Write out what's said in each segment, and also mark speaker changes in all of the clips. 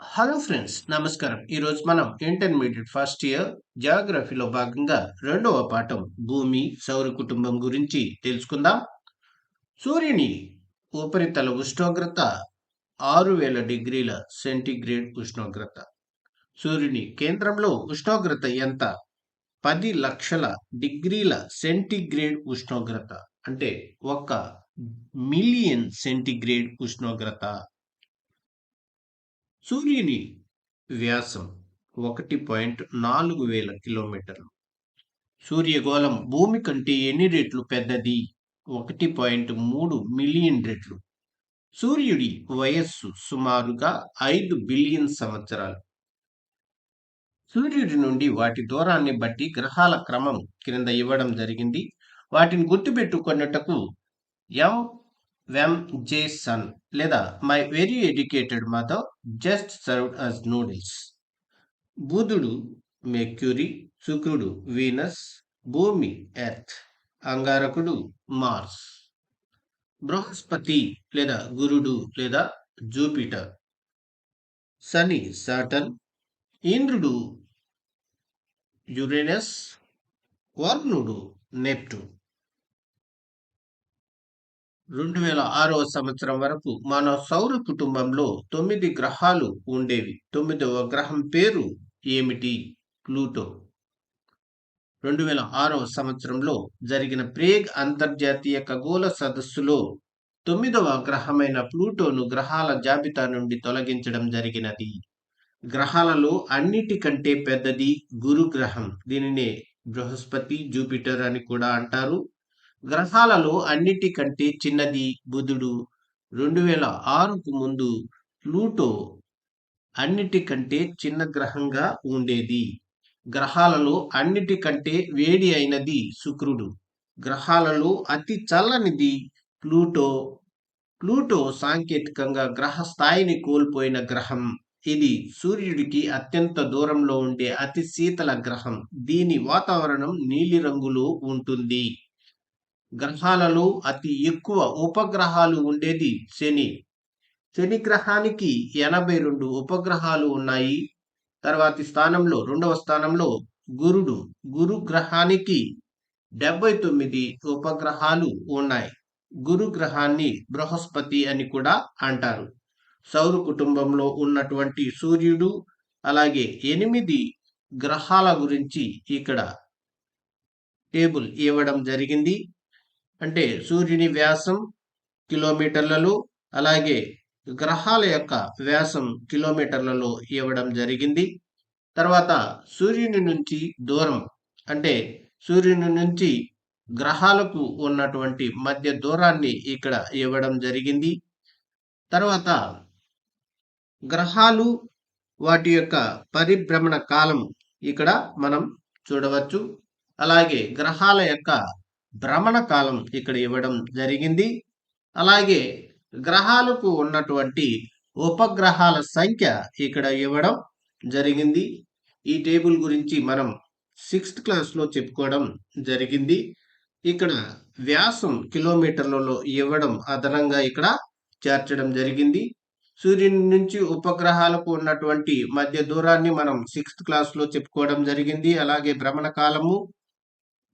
Speaker 1: Hello friends నమస్కారం. ఈరోజు మనం ఇంటర్మీడియట్ ఫస్ట్ ఇయర్ జాగ్రఫీలో భాగంగా రెండవ పాఠం భూమి సౌర కుటుంబం గురించి తెలుసుకుందాం. సూర్యుని ఉపరితల ఉష్ణోగ్రత ఆరు వేల డిగ్రీల సెంటీగ్రేడ్ ఉష్ణోగ్రత. సూర్యుని కేంద్రంలో ఉష్ణోగ్రత ఎంత? పది లక్షల డిగ్రీల సెంటీగ్రేడ్ ఉష్ణోగ్రత. అంటే ఒక మిలియన్ సెంటీగ్రేడ్ ఉష్ణోగ్రత. సూర్యుని వ్యాసం ఒకటి పాయింట్ నాలుగు వేల కిలోమీటర్లు. సూర్యగోళం భూమి కంటే ఎన్ని రెట్లు పెద్దది? ఒకటి పాయింట్ మూడు మిలియన్ రెట్లు. సూర్యుడి వయస్సు సుమారుగా ఐదు బిలియన్ సంవత్సరాలు. సూర్యుడి నుండి వాటి దూరాన్ని బట్టి గ్రహాల క్రమం క్రింద ఇవ్వడం జరిగింది. వాటిని గుర్తుపెట్టుకున్నటకు ఎం వెమ్ జే సన్ లేదా my very educated mother just served us noodles. బుధుడు మెక్యూరీ శుక్రుడు వీనస్ భూమి ఎర్త్ అంగారకుడు మార్స్. బృహస్పతి లేదా గురుడు లేదా జూపిటర్. శని సాటన్ ఇంద్రుడు యురేనస్. వర్ణుడు నెప్టూన్ రెండు వేల ఆరవ సంవత్సరం వరకు మన సౌర కుటుంబంలో తొమ్మిది గ్రహాలు ఉండేవి. తొమ్మిదవ గ్రహం పేరు ఏమిటి? ప్లూటో. రెండు వేల ఆరవ సంవత్సరంలో జరిగిన ప్రేగ్ అంతర్జాతీయ ఖగోళ సదస్సులో తొమ్మిదవ గ్రహమైన ప్లూటోను గ్రహాల జాబితా నుండి తొలగించడం జరిగినది. గ్రహాలలో అన్నిటికంటే పెద్దది గురు గ్రహం. దీనినే బృహస్పతి జూపిటర్ అని కూడా అంటారు. గ్రహాలలో అన్నిటికంటే చిన్నది బుధుడు. రెండు వేల ఆరుకు ముందు ప్లూటో అన్నిటికంటే చిన్న గ్రహంగా ఉండేది. గ్రహాలలో అన్నిటికంటే వేడి అయినది శుక్రుడు. గ్రహాలలో అతి చల్లనిది ప్లూటో. ప్లూటో సాంకేతికంగా గ్రహ స్థాయిని కోల్పోయిన గ్రహం. ఇది సూర్యుడికి అత్యంత దూరంలో ఉండే అతి శీతల గ్రహం. దీని వాతావరణం నీలిరంగులో ఉంటుంది. గ్రహాలలో అతి ఎక్కువ ఉపగ్రహాలు ఉండేది శని. శని గ్రహానికి ఎనభై రెండు ఉపగ్రహాలు ఉన్నాయి. తర్వాతి స్థానంలో రెండవ స్థానంలో గురుడు. గురు గ్రహానికి డెబ్బై తొమ్మిది ఉపగ్రహాలు ఉన్నాయి. గురు గ్రహాన్ని బృహస్పతి అని కూడా అంటారు. సౌర కుటుంబంలో ఉన్నటువంటి సూర్యుడు అలాగే ఎనిమిది గ్రహాల గురించి ఇక్కడ టేబుల్ ఇవ్వడం జరిగింది. అంటే సూర్యుని వ్యాసం కిలోమీటర్లలో అలాగే గ్రహాల యొక్క వ్యాసం కిలోమీటర్లలో ఇవ్వడం జరిగింది. తర్వాత సూర్యుని నుంచి దూరం అంటే సూర్యుని నుంచి గ్రహాలకు ఉన్నటువంటి మధ్య దూరాన్ని ఇక్కడ ఇవ్వడం జరిగింది. తర్వాత గ్రహాలు వాటి యొక్క పరిభ్రమణ కాలం ఇక్కడ మనం చూడవచ్చు. అలాగే గ్రహాల యొక్క భ్రమణ కాలం ఇక్కడ ఇవ్వడం జరిగింది. అలాగే గ్రహాలకు ఉన్నటువంటి ఉపగ్రహాల సంఖ్య ఇక్కడ ఇవ్వడం జరిగింది. ఈ టేబుల్ గురించి మనం సిక్స్త్ క్లాస్లో చెప్పుకోవడం జరిగింది. ఇక్కడ వ్యాసం కిలోమీటర్లలో ఇవ్వడం అదనంగా ఇక్కడ చేర్చడం జరిగింది. సూర్యుని నుంచి ఉపగ్రహాలకు ఉన్నటువంటి మధ్య దూరాన్ని మనం సిక్స్త్ క్లాస్లో చెప్పుకోవడం జరిగింది. అలాగే భ్రమణ కాలము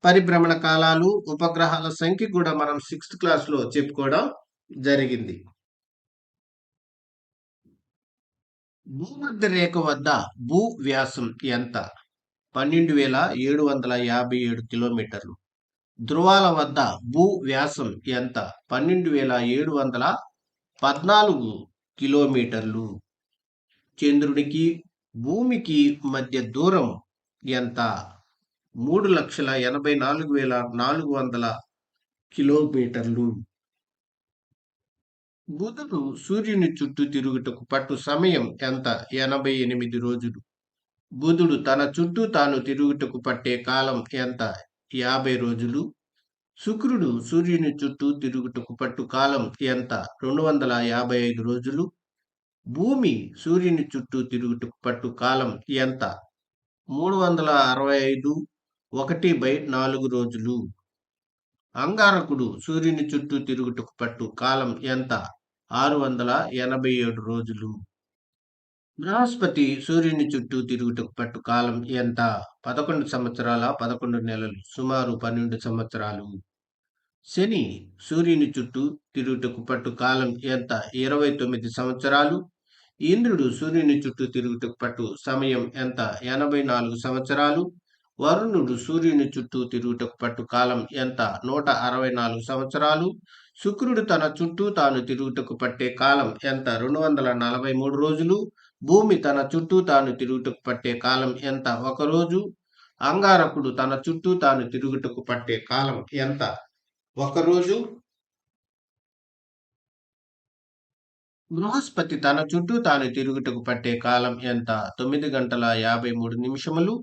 Speaker 1: పరిభ్రమణ కాలాలు ఉపగ్రహాల సంఖ్య కూడా మనం సిక్స్త్ క్లాస్లో చెప్పుకోవడం జరిగింది. భూమధ్య రేఖ వద్ద భూ వ్యాసం ఎంత? పన్నెండు వేల ఏడు వందల యాభై ఏడు కిలోమీటర్లు. ధ్రువాల వద్ద భూ వ్యాసం ఎంత? పన్నెండు వేల ఏడు వందల పద్నాలుగు కిలోమీటర్లు. చంద్రుడికి భూమికి మధ్య దూరం ఎంత? మూడు లక్షల ఎనభై నాలుగు వేల నాలుగు వందల కిలోమీటర్లు. బుధుడు సూర్యుని చుట్టూ తిరుగుటకు పట్టు సమయం ఎంత? ఎనభై ఎనిమిది రోజులు. బుధుడు తన చుట్టూ తాను తిరుగుటకు పట్టే కాలం ఎంత? యాభై రోజులు. శుక్రుడు సూర్యుని చుట్టూ తిరుగుటకు పట్టు కాలం ఎంత? రెండు వందల యాభై ఐదు రోజులు. భూమి సూర్యుని చుట్టూ తిరుగుటకు పట్టు కాలం ఎంత? మూడు వందల అరవై ఐదు. ఒకటి బై నాలుగు రోజులు. అంగారకుడు సూర్యుని చుట్టూ తిరుగుటకు పట్టు కాలం ఎంత? ఆరు వందల ఎనభై ఏడు రోజులు. బృహస్పతి సూర్యుని చుట్టూ తిరుగుటకు పట్టు కాలం ఎంత? పదకొండు సంవత్సరాల పదకొండు నెలలు సుమారు పన్నెండు సంవత్సరాలు. శని సూర్యుని చుట్టూ తిరుగుటకు పట్టు కాలం ఎంత? ఇరవై తొమ్మిది సంవత్సరాలు. ఇంద్రుడు సూర్యుని చుట్టూ తిరుగుటకు పట్టు సమయం ఎంత? ఎనభై నాలుగు సంవత్సరాలు. వరుణుడు సూర్యుని చుట్టూ తిరుగుటకు పట్టు కాలం ఎంత? నూట అరవై నాలుగు సంవత్సరాలు. శుక్రుడు తన చుట్టూ తాను తిరుగుటకు పట్టే కాలం ఎంత? రెండు వందల నలభై మూడు రోజులు. భూమి తన చుట్టూ తాను తిరుగుటకు పట్టే కాలం ఎంత? ఒక రోజు. అంగారకుడు తన చుట్టూ తాను తిరుగుటకు పట్టే కాలం ఎంత? ఒక రోజు. బృహస్పతి తన చుట్టూ తాను తిరుగుటకు పట్టే కాలం ఎంత? తొమ్మిది గంటల యాభై మూడు నిమిషములు.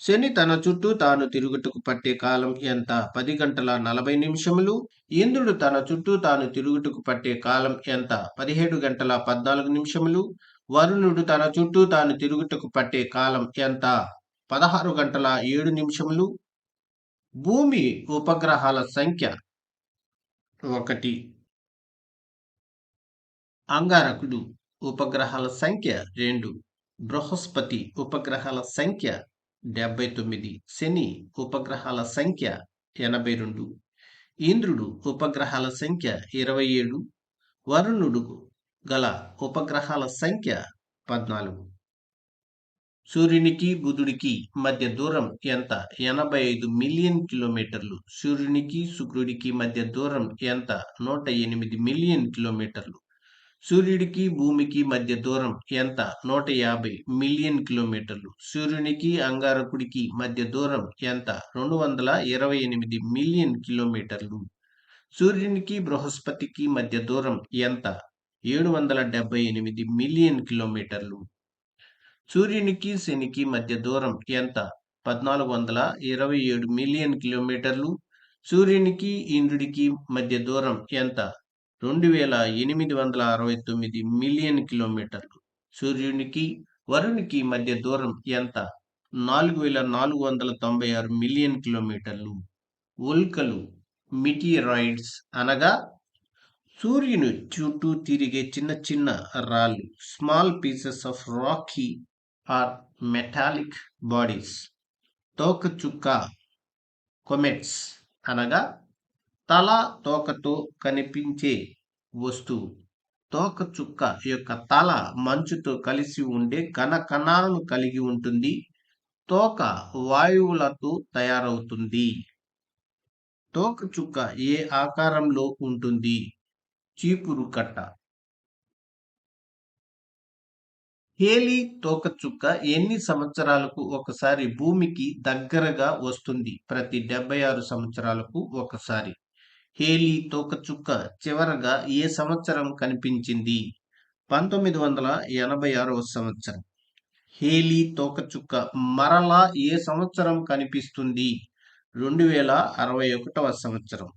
Speaker 1: శని తన చుట్టూ తాను తిరుగుటకు పట్టే కాలం ఎంత? పది గంటల నలభై నిమిషములు. ఇంద్రుడు తన చుట్టూ తాను తిరుగుటకు పట్టే కాలం ఎంత? పదిహేడు గంటల పద్నాలుగు నిమిషములు. వరుణుడు తన చుట్టూ తాను తిరుగుటకు పట్టే కాలం ఎంత? పదహారు గంటల ఏడు నిమిషములు. భూమి ఉపగ్రహాల సంఖ్య ఒకటి. అంగారకుడు ఉపగ్రహాల సంఖ్య రెండు. బృహస్పతి ఉపగ్రహాల సంఖ్య డెబ్బై తొమ్మిది. శని ఉపగ్రహాల సంఖ్య ఎనభై రెండు. ఇంద్రుడు ఉపగ్రహాల సంఖ్య ఇరవై ఏడు. వరుణుడు గల ఉపగ్రహాల సంఖ్య పద్నాలుగు. సూర్యునికి బుధుడికి మధ్య దూరం ఎంత? ఎనభై ఐదు మిలియన్ కిలోమీటర్లు. సూర్యునికి శుక్రుడికి మధ్య దూరం ఎంత? నూట ఎనిమిది మిలియన్ కిలోమీటర్లు. సూర్యుడికి భూమికి మధ్య దూరం ఎంత? నూట యాభై మిలియన్ కిలోమీటర్లు. సూర్యునికి అంగారకుడికి మధ్య దూరం ఎంత? రెండు వందల ఇరవై ఎనిమిది మిలియన్ కిలోమీటర్లు. సూర్యునికి బృహస్పతికి మధ్య దూరం ఎంత? ఏడు వందల డెబ్బై ఎనిమిది మిలియన్ కిలోమీటర్లు. సూర్యునికి శనికి మధ్య దూరం ఎంత? పద్నాలుగు వందల ఇరవై ఏడు మిలియన్ కిలోమీటర్లు. సూర్యునికి ఇంద్రుడికి మధ్య దూరం ఎంత? రెండు వేల ఎనిమిది వందల అరవై తొమ్మిది మిలియన్ కిలోమీటర్లు. సూర్యునికి వరునికి మధ్య దూరం ఎంత? నాలుగు వేల నాలుగు వందల తొంభై ఆరు మిలియన్ కిలోమీటర్లు. ఉల్కలు మిటియరాయిడ్స్ అనగా? సూర్యుని చుట్టూ తిరిగే చిన్న చిన్న రాళ్ళు small pieces of rocky or metallic bodies. తోకచుక్క comets అనగా? తల తోకతో కనిపించే వస్తువు. తోకచుక్క యొక్క తల మంచుతో కలిసి ఉండే ఘన కణాలను కలిగి ఉంటుంది. తోక వాయువులతో తయారవుతుంది. తోకచుక్క ఏ ఆకారంలో ఉంటుంది? చీపురు కట్ట. హేలీ తోకచుక్క ఎన్ని సంవత్సరాలకు ఒకసారి భూమికి దగ్గరగా వస్తుంది? ప్రతి డెబ్బై ఆరు సంవత్సరాలకు ఒకసారి. హేలీ తోకచుక్క చివరగా ఏ సంవత్సరం కనిపించింది? పంతొమ్మిది వందల ఎనభై ఆరవ సంవత్సరం. హేలీ తోకచుక్క మరలా ఏ సంవత్సరం కనిపిస్తుంది? రెండు వేల అరవై ఒకటవ సంవత్సరం.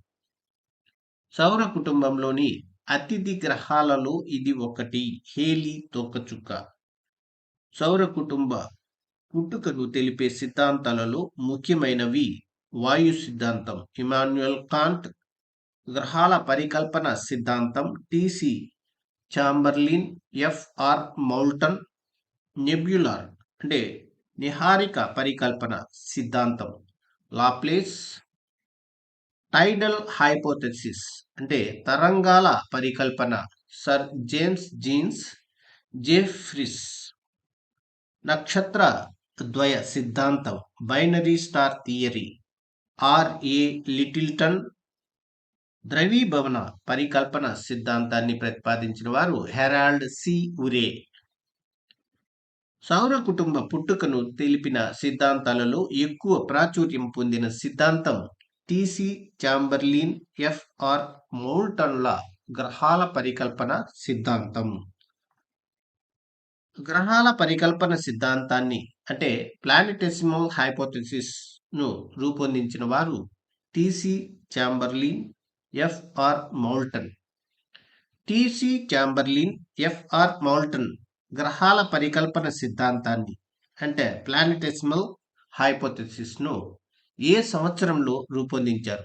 Speaker 1: సౌర కుటుంబంలోని అతిథి గ్రహాలలో ఇది ఒకటి హేలీ తోకచుక్క. సౌర కుటుంబ పుట్టుకను తెలిపే సిద్ధాంతాలలో ముఖ్యమైనవి వాయు సిద్ధాంతం. ఇమాన్యుయల్ కాంట్ గ్రహాల పరికల్పన సిద్ధాంతం TC Chamberlin FR Moulton nebular అంటే నిహారిక పరికల్పన సిద్ధాంతం. లాప్లేస్ టైడల్ హైపోథెసిస్ అంటే తరంగాల పరికల్పన. Sir James Jeans Jeffreys. నక్షత్ర ద్వయ సిద్ధాంతం. Binary star theory. R A Lyttleton ద్రవీభవన పరికల్పన సిద్ధాంతాన్ని ప్రతిపాదించిన వారు హెరాల్డ్ సి. ఉరే. సౌర కుటుంబ పుట్టుకను తెలిపిన సిద్ధాంతాలలో ఎక్కువ ప్రాచుర్యం పొందిన సిద్ధాంతం టిసి చాంబర్లీన్ ఎఫ్ఆర్ మౌల్టన్ల గ్రహాల పరికల్పన సిద్ధాంతం. గ్రహాల పరికల్పన సిద్ధాంతాన్ని అంటే ప్లానిటెసిమల్ హైపోథెసిస్ను రూపొందించిన వారు T C Chamberlin F R Moulton T C F F R Moulton గ్రహాల పరికల్పన సిద్ధాంతాన్ని అంటే ప్లానిటెసిమల్ హైపోథెసిస్ను ఏ సంవత్సరంలో రూపొందించారు?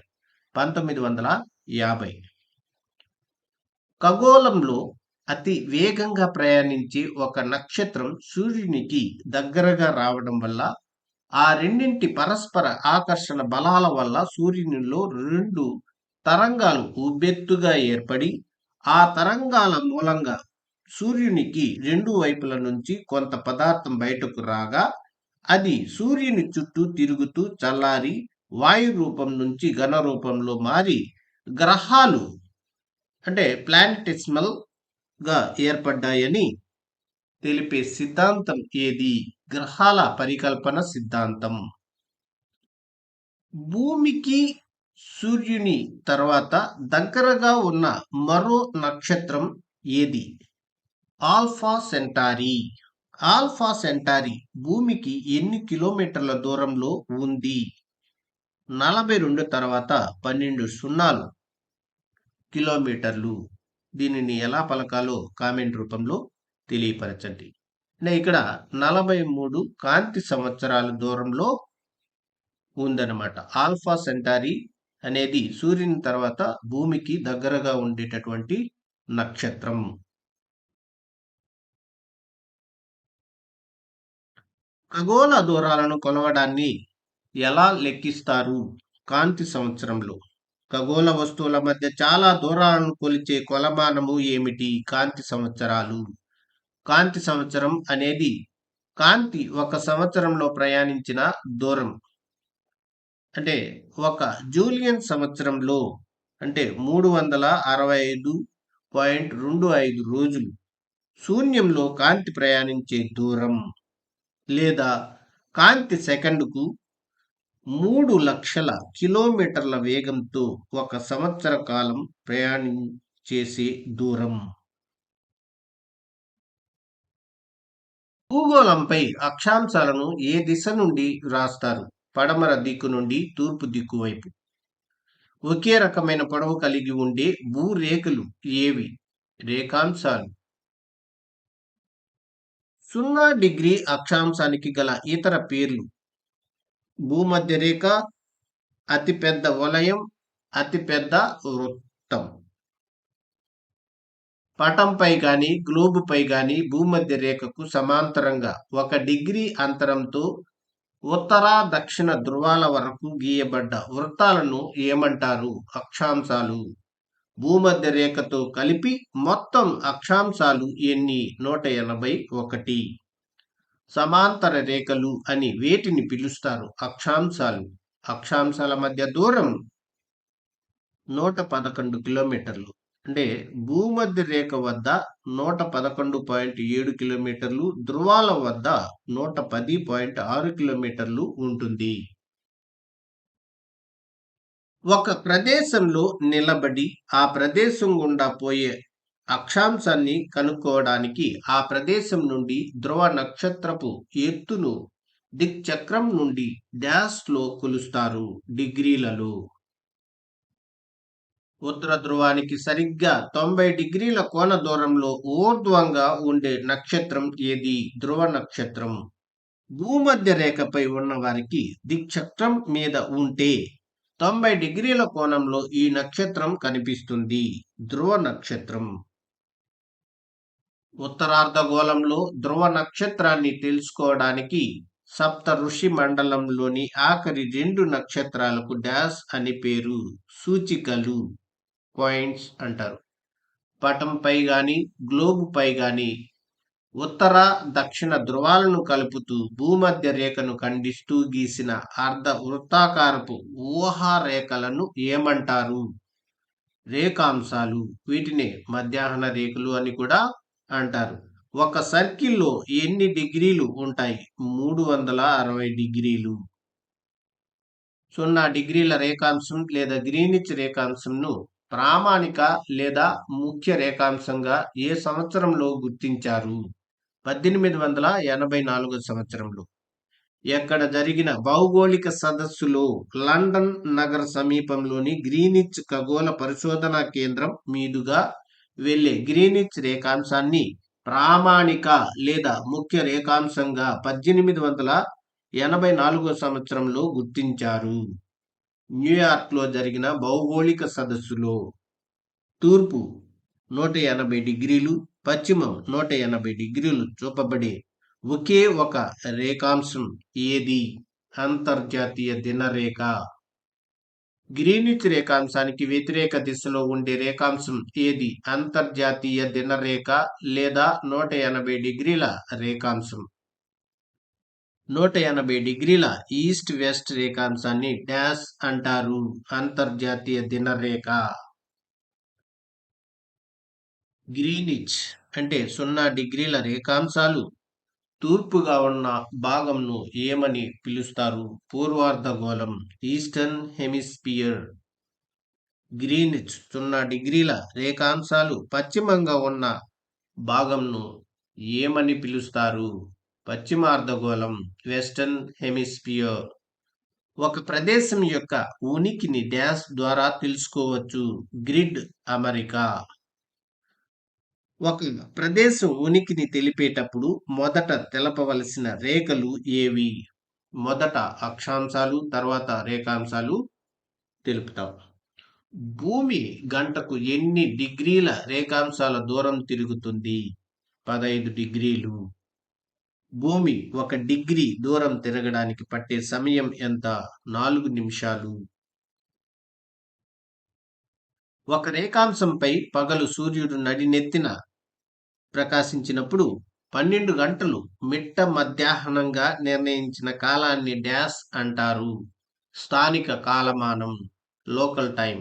Speaker 1: పంతొమ్మిది వందల యాభై. ఖగోళంలో అతి వేగంగా ప్రయాణించే ఒక నక్షత్రం సూర్యునికి దగ్గరగా రావడం వల్ల ఆ రెండింటి పరస్పర ఆకర్షణ బలాల వల్ల సూర్యునిలో రెండు తరంగాలు ఉబ్బెత్తుగా ఏర్పడి ఆ తరంగాల మూలంగా సూర్యునికి రెండు వైపుల నుంచి కొంత పదార్థం బయటకు రాగా అది సూర్యుని చుట్టూ తిరుగుతూ చల్లారి వాయు రూపం నుంచి ఘన రూపంలో మారి గ్రహాలు అంటే ప్లానిటిస్మల్గా ఏర్పడ్డాయని తెలిపే సిద్ధాంతం ఏది? గ్రహాల పరికల్పన సిద్ధాంతం. భూమికి సూర్యుని తర్వాత దగ్గరగా ఉన్న మరో నక్షత్రం ఏది? Alpha Centauri. ఆల్ఫా సెంటారీ భూమికి ఎన్ని కిలోమీటర్ల దూరంలో ఉంది? నలభై రెండు తర్వాత పన్నెండు సున్నాలు కిలోమీటర్లు. దీనిని ఎలా పలకాలో కామెంట్ రూపంలో తెలియపరచండి. ఇక్కడ నలభై మూడు కాంతి సంవత్సరాల దూరంలో ఉందన్నమాట. ఆల్ఫా సెంటారీ అనేది సూర్యుని తర్వాత భూమికి దగ్గరగా ఉండేటటువంటి నక్షత్రం. ఖగోళ దూరాలను కొలవడాన్ని ఎలా లెక్కిస్తారు? కాంతి సంవత్సరంలో. ఖగోళ వస్తువుల మధ్య చాలా దూరాలను కొలిచే కొలమానము ఏమిటి? కాంతి సంవత్సరాలు. కాంతి సంవత్సరం అనేది కాంతి ఒక సంవత్సరంలో ప్రయాణించిన దూరం. అంటే ఒక జూలియన్ సంవత్సరంలో అంటే మూడు వందల అరవై ఐదు పాయింట్ రెండు ఐదు రోజులు శూన్యంలో కాంతి ప్రయాణించే దూరం లేదా కాంతి సెకండుకు మూడు లక్షల కిలోమీటర్ల వేగంతో ఒక సంవత్సర కాలం ప్రయాణం చేసే దూరం. భూగోళంపై అక్షాంశాలను ఏ దిశ నుండి వ్రాస్తారు పడమర దిక్కు నుండి తూర్పు దిక్కు వైపు. ఒకే రకమైన పొడవు కలిగి ఉండే భూరేఖలు ఏవి? రేఖాంశాలు. సున్నా డిగ్రీ అక్షాంశానికి గల ఇతర పేర్లు. భూమధ్య రేఖ అతిపెద్ద వలయం అతిపెద్ద వృత్తం. పటంపై గాని గ్లోబుపై గాని భూమధ్య రేఖకు సమాంతరంగా ఒక డిగ్రీ అంతరంతో ఉత్తర దక్షిణ ధృవాల వరకు గీయబడ్డ వృత్తాలను ఏమంటారు? అక్షాంశాలు. భూమధ్య రేఖతో కలిపి మొత్తం అక్షాంశాలు ఎన్ని? నూట ఎనభై ఒకటి. సమాంతర రేఖలు అని వేటిని పిలుస్తారు? అక్షాంశాలు. అక్షాంశాల మధ్య దూరం నూట పదకొండు కిలోమీటర్లు. అంటే భూమధ్య రేఖ వద్ద నూట పదకొండు పాయింట్ ఏడు కిలోమీటర్లు ధృవాల వద్ద నూట పది పాయింట్ ఆరు కిలోమీటర్లు ఉంటుంది. ఒక ప్రదేశంలో నిలబడి ఆ ప్రదేశం గుండా పోయే అక్షాంశాన్ని కనుక్కోవడానికి ఆ ప్రదేశం నుండి ధ్రువ నక్షత్రపు ఎత్తును దిక్చక్రం నుండి డాష్లో కొలుస్తారు డిగ్రీలలో. ఉత్తర ధ్రువానికి సరిగ్గా తొంభై డిగ్రీల కోణ దూరంలో ఊర్ధ్వంగా ఉండే నక్షత్రం ఏది? ధ్రువ నక్షత్రం. భూమధ్య రేఖపై ఉన్నవారికి దిక్షత్రం దిక్చక్రం మీద ఉంటే తొంభై డిగ్రీల కోణంలో ఈ నక్షత్రం కనిపిస్తుంది. ధ్రువ నక్షత్రం. ఉత్తరార్ధగోళంలో ధ్రువ నక్షత్రాన్ని తెలుసుకోవడానికి సప్త ఋషి మండలంలోని ఆఖరి రెండు నక్షత్రాలకు డాష్ అని పేరు. సూచికలు. పాయింట్స్ అంటారు. పటంపై కానీ గ్లోబుపై కానీ ఉత్తర దక్షిణ ధృవాలను కలుపుతూ భూమధ్య రేఖను ఖండిస్తూ గీసిన అర్ధ వృత్తాకారపు ఊహా రేఖలను ఏమంటారు? రేఖాంశాలు వీటిని మధ్యాహ్న రేఖలు అని కూడా అంటారు. ఒక సర్కిల్లో ఎన్ని డిగ్రీలు ఉంటాయి? మూడు వందల అరవై డిగ్రీలు. సున్నా డిగ్రీల రేఖాంశం లేదా గ్రీనిచ్ రేఖాంశంను ప్రామాణిక లేదా ముఖ్య రేఖాంశంగా ఏ సంవత్సరంలో గుర్తించారు? పద్దెనిమిది వందల ఎనభై నాలుగో సంవత్సరంలో. ఎక్కడ జరిగిన భౌగోళిక సదస్సులో లండన్ నగర సమీపంలోని గ్రీనిచ్ ఖగోళ పరిశోధనా కేంద్రం మీదుగా వెళ్ళే గ్రీనిచ్ రేఖాంశాన్ని ప్రామాణిక లేదా ముఖ్య రేఖాంశంగా పద్దెనిమిది వందల ఎనభై నాలుగో సంవత్సరంలో గుర్తించారు. న్యూయార్క్లో జరిగిన భౌగోళిక సదస్సులో తూర్పు నూట ఎనభై డిగ్రీలు పశ్చిమం నూట ఎనభై డిగ్రీలు చూపబడే ఒకే ఒక రేఖాంశం ఏది? అంతర్జాతీయ దినరేఖ. గ్రీనిచ్ రేఖాంశానికి వ్యతిరేక దిశలో ఉండే రేఖాంశం ఏది? అంతర్జాతీయ దినరేఖ లేదా నూట ఎనభై డిగ్రీల రేఖాంశం. నూట ఎనభై డిగ్రీల ఈస్ట్ వెస్ట్ రేఖాంశాన్ని డాష్ అంటారు. అంతర్జాతీయ దినరేఖ. గ్రీనిచ్ అంటే సున్నా డిగ్రీల రేఖాంశాలు. తూర్పుగా ఉన్న భాగంను ఏమని పిలుస్తారు? పూర్వార్ధగోళం ఈస్టర్న్ హెమిస్పియర్. గ్రీనిచ్ సున్నా డిగ్రీల రేఖాంశాలు పశ్చిమంగా ఉన్న భాగంను ఏమని పిలుస్తారు? పశ్చిమార్ధగోళం వెస్టర్న్ హెమిస్పియర్ ఒక ప్రదేశం యొక్క ఉనికిని డ్యాష్ ద్వారా తెలుసుకోవచ్చు గ్రిడ్ అమెరికా. ఒక ప్రదేశం ఉనికిని తెలిపేటప్పుడు మొదట తెలపవలసిన రేఖలు ఏవి? మొదట అక్షాంశాలు తర్వాత రేఖాంశాలు తెలుపుతాం. భూమి గంటకు ఎన్ని డిగ్రీల రేఖాంశాల దూరం తిరుగుతుంది? పదహైదు డిగ్రీలు. భూమి ఒక డిగ్రీ దూరం తిరగడానికి పట్టే సమయం ఎంత? నాలుగు నిమిషాలు. ఒక రేఖాంశంపై పగలు సూర్యుడు నడినెత్తిన ప్రకాశించినప్పుడు పన్నెండు గంటలు మిట్ట మధ్యాహ్నంగా నిర్ణయించిన కాలాన్ని డ్యాష్ అంటారు. స్థానిక కాలమానం లోకల్ టైం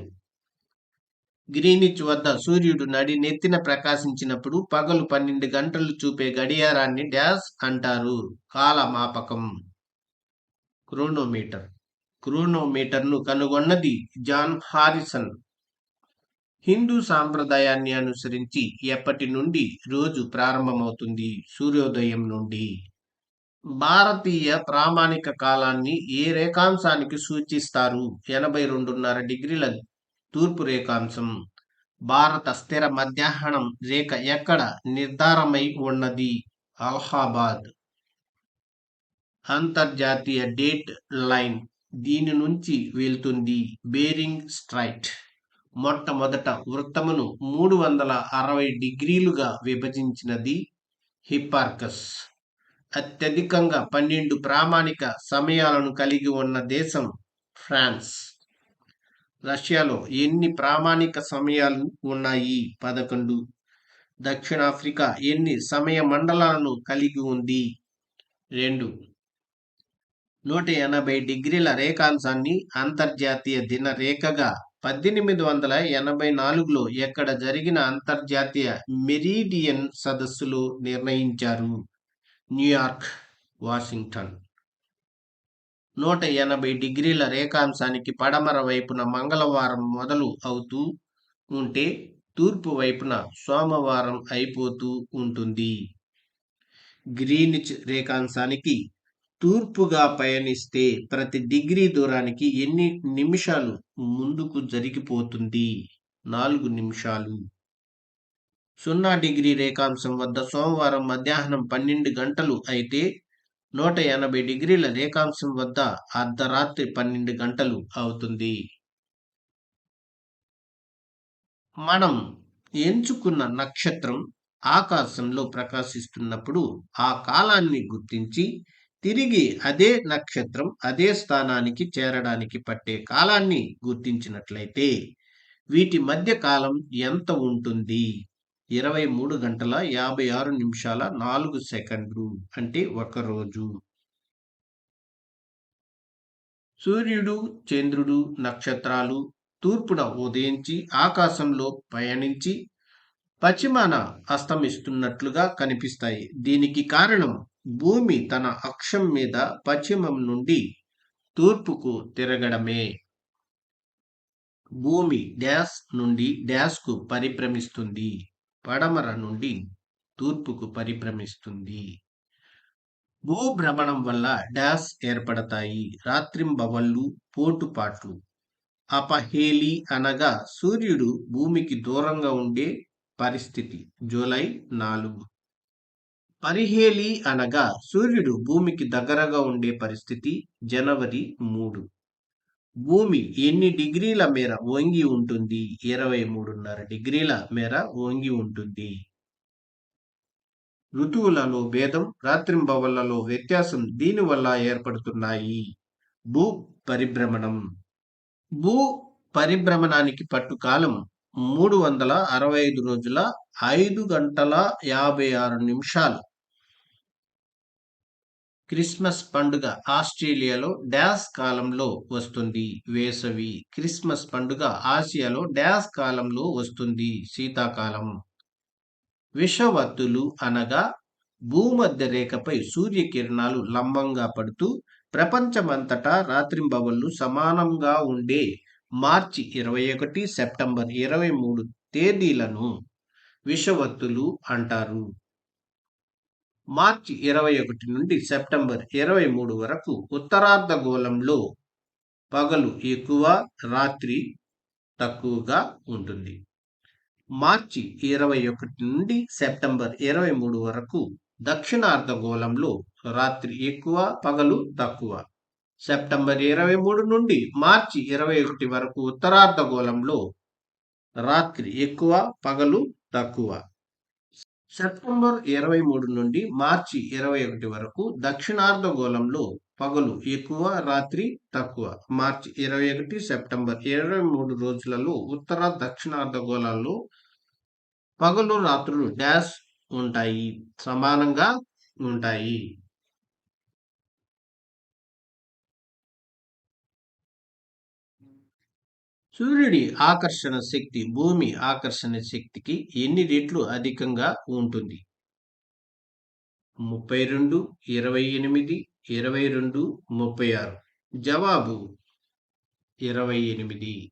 Speaker 1: గ్రీనిచ్ వద్ద సూర్యుడు నడి నెత్తిన ప్రకాశించినప్పుడు పగలు పన్నెండు గంటలు చూపే గడియారాన్ని డ్యాష్ అంటారు. కాలమాపకం. క్రోనోమీటర్. క్రోనోమీటర్ను కనుగొన్నది జాన్ హారిసన్. హిందూ సాంప్రదాయాన్ని అనుసరించి ఎప్పటి నుండి రోజు ప్రారంభమవుతుంది? సూర్యోదయం నుండి. భారతీయ ప్రామాణిక కాలాన్ని ఏ రేఖాంశానికి సూచిస్తారు? ఎనభై రెండున్నర డిగ్రీల తూర్పు రేఖాంశం. భారత స్థిర మధ్యాహ్నం రేఖ ఎక్కడ నిర్ధారమై ఉన్నది? అలహాబాద్. అంతర్జాతీయ డేట్ లైన్ దీని నుంచి వెళ్తుంది. Bearing straight. మొట్టమొదట వృత్తమును మూడు వందల అరవై డిగ్రీలుగా విభజించినది హిప్పార్కస్. అత్యధికంగా పన్నెండు ప్రామాణిక సమయాలను కలిగి ఉన్న దేశం ఫ్రాన్స్. రష్యాలో ఎన్ని ప్రామాణిక సమయాలు ఉన్నాయి? పదకొండు. దక్షిణాఫ్రికా ఎన్ని సమయ మండలాలను కలిగి ఉంది? రెండు. నూట ఎనభై డిగ్రీల రేఖాంశాన్ని అంతర్జాతీయ దిన రేఖగా పద్దెనిమిది వందల ఎనభై నాలుగులో ఎక్కడ జరిగిన అంతర్జాతీయ మెరీడియన్ సదస్సులో నిర్ణయించారు? New York Washington. నూట ఎనభై డిగ్రీల రేఖాంశానికి పడమర వైపున మంగళవారం మొదలు అవుతూ ఉంటే తూర్పు వైపున సోమవారం అయిపోతూ ఉంటుంది. గ్రీనిచ్ రేఖాంశానికి తూర్పుగా పయనిస్తే ప్రతి డిగ్రీ దూరానికి ఎన్ని నిమిషాలు ముందుకు జరిగిపోతుంది? నాలుగు నిమిషాలు. సున్నా డిగ్రీ రేఖాంశం వద్ద సోమవారం మధ్యాహ్నం పన్నెండు గంటలు అయితే నూట ఎనభై డిగ్రీల రేఖాంశం వద్ద అర్ధరాత్రి పన్నెండు గంటలు అవుతుంది. మనం ఎంచుకున్న నక్షత్రం ఆకాశంలో ప్రకాశిస్తున్నప్పుడు ఆ కాలాన్ని గుర్తించి తిరిగి అదే నక్షత్రం అదే స్థానానికి చేరడానికి పట్టే కాలాన్ని గుర్తించినట్లయితే వీటి మధ్య కాలం ఎంత ఉంటుంది? ఇరవై మూడు గంటల యాభై ఆరు నిమిషాల నాలుగు సెకండ్లు అంటే ఒక రోజు. సూర్యుడు చంద్రుడు నక్షత్రాలు తూర్పున ఉదయించి ఆకాశంలో పయనించి పశ్చిమాన అస్తమిస్తున్నట్లుగా కనిపిస్తాయి. దీనికి కారణం భూమి తన అక్షం మీద పశ్చిమం నుండి తూర్పుకు తిరగడమే. భూమి డ్యాష్ నుండి డ్యాష్కు పరిభ్రమిస్తుంది. పడమర నుండి తూర్పుకు పరిభ్రమిస్తుంది. భూభ్రమణం వల్ల డాస్ ఏర్పడతాయి. రాత్రింబవళ్ళు పోటుపాట్లు. అపహేలి అనగా సూర్యుడు భూమికి దూరంగా ఉండే పరిస్థితి. జూలై నాలుగు. పరిహేలి అనగా సూర్యుడు భూమికి దగ్గరగా ఉండే పరిస్థితి. జనవరి మూడు. భూమి ఎన్ని డిగ్రీల మేర వంగి ఉంటుంది? ఇరవై మూడున్నర డిగ్రీల మేర వంగి ఉంటుంది. ఋతువులలో భేదం రాత్రింబవళ్ళలో వ్యత్యాసం దీనివల్ల ఏర్పడుతున్నాయి. భూ పరిభ్రమణం. భూ పరిభ్రమణానికి పట్టు కాలం మూడు వందల అరవై ఐదు రోజుల ఐదు గంటల యాభై ఆరు నిమిషాలు. క్రిస్మస్ పండుగ ఆస్ట్రేలియాలో డాష్ కాలంలో వస్తుంది. వేసవి క్రిస్మస్ పండుగ ఆసియాలో డాష్ కాలంలో వస్తుంది. శీతాకాలం. విషవత్తులు అనగా భూమధ్య రేఖపై సూర్యకిరణాలు లంబంగా పడుతూ ప్రపంచమంతటా రాత్రింబవళ్ళు సమానంగా ఉండే మార్చి ఇరవై ఒకటి సెప్టెంబర్ ఇరవై మూడు తేదీలను విషవత్తులు అంటారు. మార్చి ఇరవై ఒకటి నుండి సెప్టెంబర్ ఇరవై మూడు వరకు ఉత్తరార్ధగోళంలో పగలు ఎక్కువ రాత్రి తక్కువగా ఉంటుంది. మార్చి ఇరవై ఒకటి నుండి సెప్టెంబర్ ఇరవై మూడు వరకు దక్షిణార్ధగోళంలో రాత్రి ఎక్కువ పగలు తక్కువ. సెప్టెంబర్ ఇరవై మూడు నుండి మార్చి ఇరవై ఒకటి వరకు ఉత్తరార్ధగోళంలో రాత్రి ఎక్కువ పగలు తక్కువ. సెప్టెంబర్ ఇరవై మూడు నుండి మార్చి ఇరవై ఒకటి వరకు దక్షిణార్ధగోళంలో పగలు ఎక్కువ రాత్రి తక్కువ. మార్చి ఇరవై ఒకటి సెప్టెంబర్ ఇరవై మూడు రోజులలో ఉత్తర దక్షిణార్ధగోళాల్లో పగలు రాత్రులు డాష్ ఉంటాయి. సమానంగా ఉంటాయి. సూర్యుడి ఆకర్షణ శక్తి భూమి ఆకర్షణ శక్తికి ఎన్ని రెట్లు అధికంగా ఉంటుంది? ముప్పై రెండు ఇరవై ఎనిమిది ఇరవై రెండు ముప్పై ఆరు. జవాబు ఇరవై ఎనిమిది.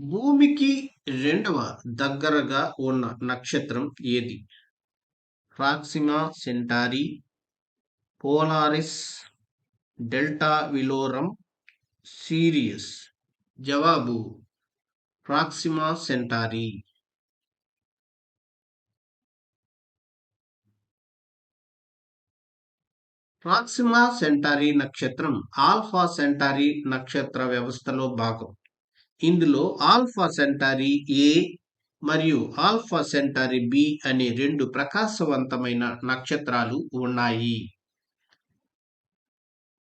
Speaker 1: భూమికి రెండవ దగ్గరగా ఉన్న నక్షత్రం ఏది? Proxima Centauri Polaris Delta విలోరం Sirius. జవాబు ప్రాక్సిమా సెంటారీ. ప్రాక్సిమా సెంటారీ నక్షత్రం ఆల్ఫా సెంటారీ నక్షత్ర వ్యవస్థలో భాగం. ఇందులో ఆల్ఫా సెంటారీ ఏ మరియు ఆల్ఫా సెంటారీ బి అనే రెండు ప్రకాశవంతమైన నక్షత్రాలు ఉన్నాయి.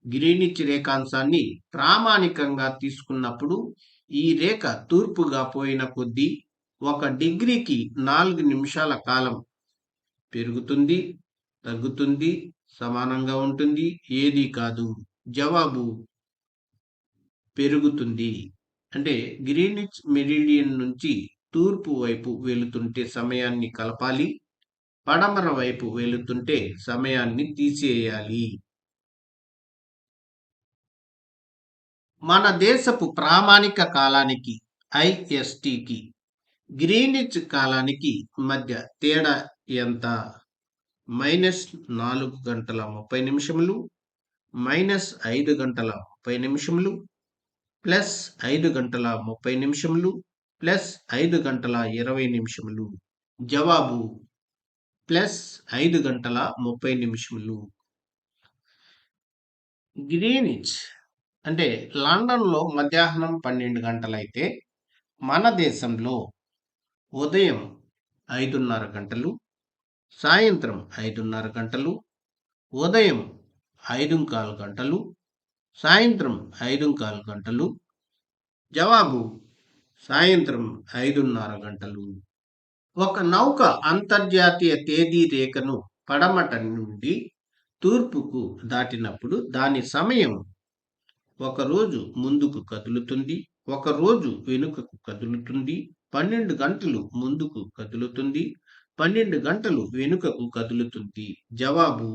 Speaker 1: గ్రీనిచ్ రేఖాంశాన్ని ప్రామాణికంగా తీసుకున్నప్పుడు ఈ రేఖ తూర్పుగా పోయిన కొద్దీ ఒక డిగ్రీకి నాలుగు నిమిషాల కాలం పెరుగుతుంది తగ్గుతుంది సమానంగా ఉంటుంది. ఏది కాదు. జవాబు పెరుగుతుంది. అంటే గ్రీనిచ్ మెరిడియన్ నుంచి తూర్పు వైపు వెళుతుంటే సమయాన్ని కలపాలి పడమర వైపు వెళుతుంటే సమయాన్ని తీసేయాలి. మన దేశపు ప్రామాణిక కాలానికి ఐఎస్టికి గ్రీనిచ్ కాలానికి మధ్య తేడా ఎంత? మైనస్ నాలుగు గంటల ముప్పై నిమిషములు మైనస్ ఐదు గంటల ముప్పై నిమిషములు ప్లస్ ఐదు గంటల ముప్పై నిమిషములు ప్లస్ ఐదు గంటల ఇరవై నిమిషములు. జవాబు ప్లస్ ఐదు గంటల ముప్పై నిమిషములు. గ్రీనిచ్ అంటే లండన్లో మధ్యాహ్నం పన్నెండు గంటలైతే మన దేశంలో ఉదయం ఐదున్నర గంటలు సాయంత్రం ఐదున్నర గంటలు ఉదయం ఐదు కాలు గంటలు సాయంత్రం ఐదు కాలు గంటలు జవాబు సాయంత్రం ఐదున్నర గంటలు. ఒక నౌక అంతర్జాతీయ తేదీ రేఖను పడమట నుండి తూర్పుకు దాటినప్పుడు దాని సమయం ఒకరోజు ముందుకు కదులుతుంది ఒకరోజు వెనుకకు కదులుతుంది పన్నెండు గంటలు ముందుకు కదులుతుంది పన్నెండు గంటలు వెనుకకు కదులుతుంది. జవాబు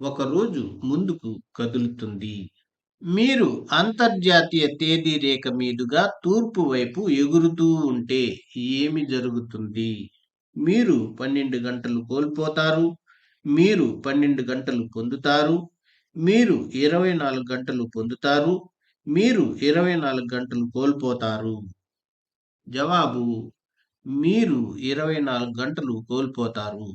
Speaker 1: ఒకరోజు ముందుకు కదులుతుంది. మీరు అంతర్జాతీయ తేదీ రేఖ మీదుగా తూర్పు వైపు ఎగురుతూ ఉంటే ఏమి జరుగుతుంది? మీరు పన్నెండు గంటలు కోల్పోతారు మీరు పన్నెండు గంటలు పొందుతారు మీరు ఇరవై నాలుగు గంటలు పొందుతారు మీరు ఇరవై నాలుగు గంటలు కోల్పోతారు. జవాబు మీరు ఇరవై నాలుగు గంటలు కోల్పోతారు.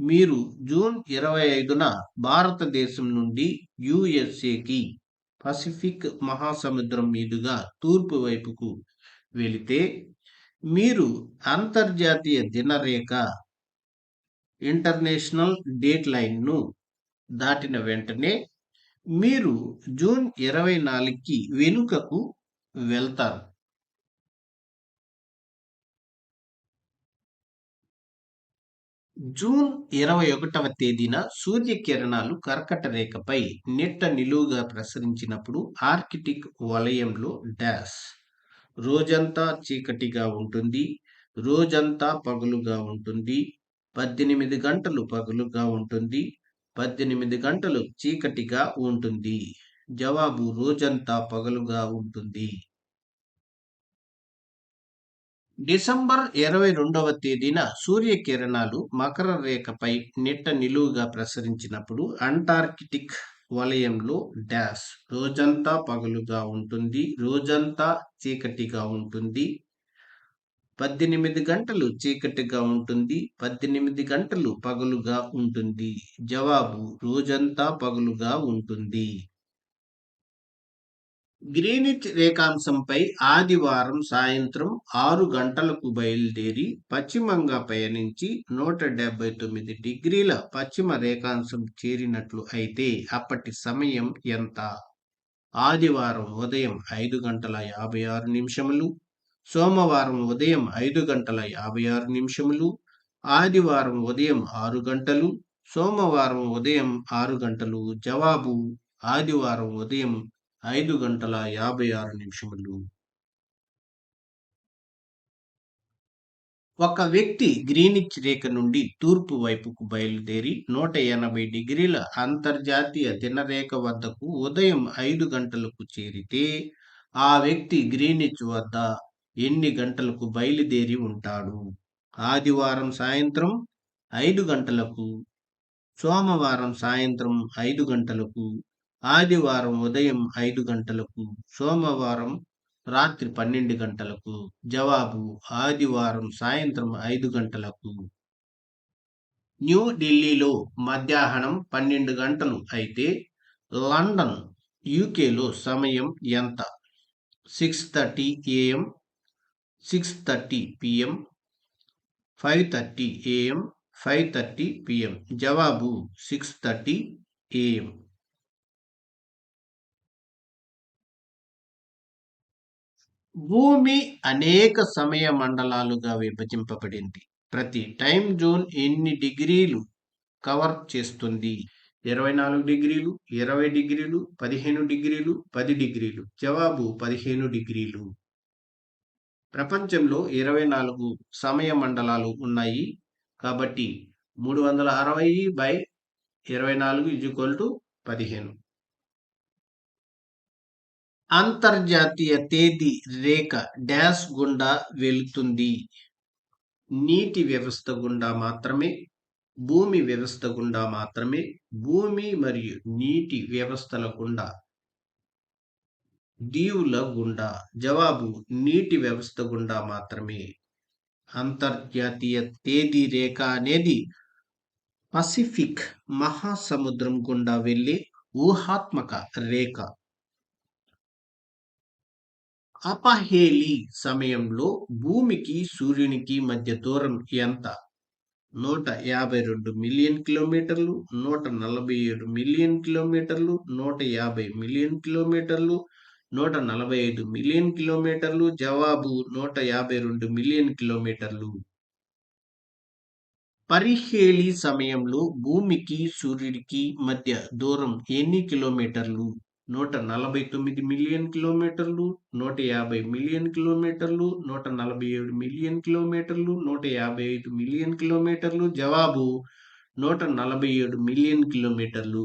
Speaker 1: మీరు జూన్ ఇరవై ఐదున భారతదేశం నుండి యుఎస్ఏకి పసిఫిక్ మహాసముద్రం మీదుగా తూర్పు వైపుకు వెళితే మీరు అంతర్జాతీయ దినరేఖ ఇంటర్నేషనల్ డేట్ లైన్ను దాటిన వెంటనే మీరు జూన్ ఇరవై నాలుగుకి వెనుకకు వెళ్తారు. జూన్ ఇరవై ఒకటవ తేదీన సూర్యకిరణాలు కర్కట రేఖపై నిట్ట నిలువుగా ప్రసరించినప్పుడు ఆర్కిటిక్ వలయంలో డాష్. రోజంతా చీకటిగా ఉంటుంది. రోజంతా పగులుగా ఉంటుంది. పద్దెనిమిది గంటలు పగులుగా ఉంటుంది. పద్దెనిమిది గంటలు చీకటిగా ఉంటుంది. జవాబు రోజంతా పగలుగా ఉంటుంది. డిసెంబర్ ఇరవై రెండవ తేదీన సూర్యకిరణాలు మకర రేఖపై నిట్ట నిలువుగా ప్రసరించినప్పుడు అంటార్కిటిక్ వలయంలో డాష్ రోజంతా పగలుగా ఉంటుంది. రోజంతా చీకటిగా ఉంటుంది. పద్దెనిమిది గంటలు చీకటిగా ఉంటుంది పద్దెనిమిది గంటలు పగలుగా ఉంటుంది. జవాబు రోజంతా పగలుగా ఉంటుంది. గ్రీనిచ్ రేఖాంశంపై ఆదివారం సాయంత్రం ఆరు గంటలకు బయలుదేరి పశ్చిమంగా పయనించి నూట డెబ్బై తొమ్మిది డిగ్రీల పశ్చిమ రేఖాంశం చేరినట్లు అయితే అప్పటి సమయం ఎంత? ఆదివారం ఉదయం ఐదు గంటల యాభై ఆరు నిమిషములు సోమవారం ఉదయం ఐదు గంటల యాభై ఆరు నిమిషములు ఆదివారం ఉదయం ఆరు గంటలు సోమవారం ఉదయం ఆరు గంటలు జవాబు ఆదివారం ఉదయం ఐదు గంటల యాభై ఆరు నిమిషములు. ఒక వ్యక్తి గ్రీనిచ్ రేఖ నుండి తూర్పు వైపుకు బయలుదేరి నూట ఎనభై డిగ్రీల అంతర్జాతీయ దినరేఖ వద్దకు ఉదయం ఐదు గంటలకు చేరితే ఆ వ్యక్తి గ్రీనిచ్ వద్ద ఎన్ని గంటలకు బయలుదేరి ఉంటాడు? ఆదివారం సాయంత్రం ఐదు గంటలకు సోమవారం సాయంత్రం ఐదు గంటలకు ఆదివారం ఉదయం ఐదు గంటలకు సోమవారం రాత్రి పన్నెండు గంటలకు. జవాబు ఆదివారం సాయంత్రం ఐదు గంటలకు. న్యూఢిల్లీలో మధ్యాహ్నం పన్నెండు గంటలు. అయితే లండన్ యూకేలో సమయం ఎంత? Six thirty AM. Six thirty PM five thirty AM five thirty PM జవాబు సిక్స్ థర్టీ ఏఎం భూమి అనేక సమయ మండలాలుగా విభజింపబడింది. ప్రతి టైం జోన్ ఎన్ని డిగ్రీలు కవర్ చేస్తుంది? ఇరవై నాలుగు డిగ్రీలు ఇరవై డిగ్రీలు పదిహేను డిగ్రీలు పది డిగ్రీలు. జవాబు పదిహేను డిగ్రీలు. ప్రపంచంలో ఇరవై నాలుగు సమయ మండలాలు ఉన్నాయి. కాబట్టి మూడు వందల అరవై బై ఇరవై నాలుగు ఈజ్వల్ టు పదిహేను. అంతర్జాతీయ తేదీ రేఖ డ్యాష్ గుండా వెళుతుంది. నీటి వ్యవస్థ గుండా మాత్రమే భూమి వ్యవస్థ గుండా మాత్రమే భూమి మరియు నీటి వ్యవస్థల గుండా దీవుల గుండా జవాబు నీటి వ్యవస్థ గుండా మాత్రమే. అంతర్జాతీయ తేదీ రేఖ అనేది పసిఫిక్ మహాసముద్రం గుండా వెళ్ళే ఊహాత్మక రేఖ. అపహేలి సమయంలో భూమికి సూర్యునికి మధ్య దూరం ఎంత? నూట యాభై రెండు మిలియన్ కిలోమీటర్లు నూట నలభై ఏడు మిలియన్ కిలోమీటర్లు నూట యాభై మిలియన్ కిలోమీటర్లు నూట నలభై ఐదు మిలియన్ కిలోమీటర్లు జవాబు నూట యాభై రెండు మిలియన్ కిలోమీటర్లు. పరిహేళి సమయంలో భూమికి సూర్యుడికి మధ్య దూరం ఎన్ని కిలోమీటర్లు? నూట నలభై తొమ్మిది మిలియన్ కిలోమీటర్లు నూట యాభై మిలియన్ కిలోమీటర్లు నూట నలభై ఏడు మిలియన్ కిలోమీటర్లు నూట యాభై ఐదు మిలియన్ కిలోమీటర్లు. జవాబు నూట నలభై ఏడు మిలియన్ కిలోమీటర్లు.